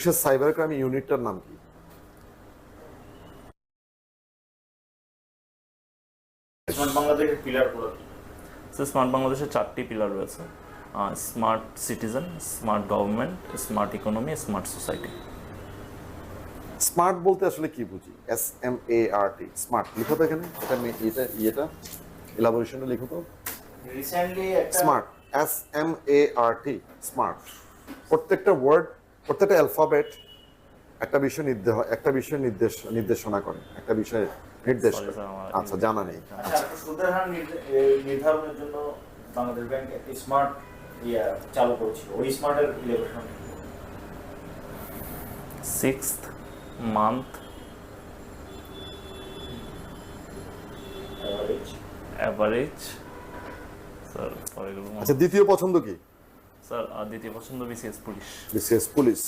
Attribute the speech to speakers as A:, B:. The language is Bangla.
A: বিশেষ সাইবার ক্রাইম ইউনিটটার নাম কি?
B: স্মার্ট বাংলাদেশের পিলার কি?
C: সো স্মার্ট বাংলাদেশের চারটি পিলার রয়েছে। Smart citizen smart government smart economy smart society.
A: Smart বলতে আসলে কি বুঝি? S M A R T smart লিখো তো এখানে। এটা এটা ইয়েটা ইলাবোরেশনটা লিখো তো।
B: রিসেন্টলি একটা
A: smart S M A R T smart. প্রত্যেকটা ওয়ার্ড প্রত্যেকটা অ্যালফাবেট একটা বিষয় নির্দেশ একটা বিষয় নির্দেশ নির্দেশনা করে একটা বিষয়ে নির্দেশ করে। আচ্ছা জানা নেই।
B: আচ্ছা সুদের হার নির্ধারণের জন্য বাংলাদেশ ব্যাংক একটি স্মার্ট ইয়া চালু করেছিল ওই স্মার্টের election.
C: Six month
B: average
C: average
A: আচ্ছা দ্বিতীয় পছন্দ কি?
C: স্যার দ্বিতীয় পছন্দ বিসিএস পুলিশ।
A: BCS police.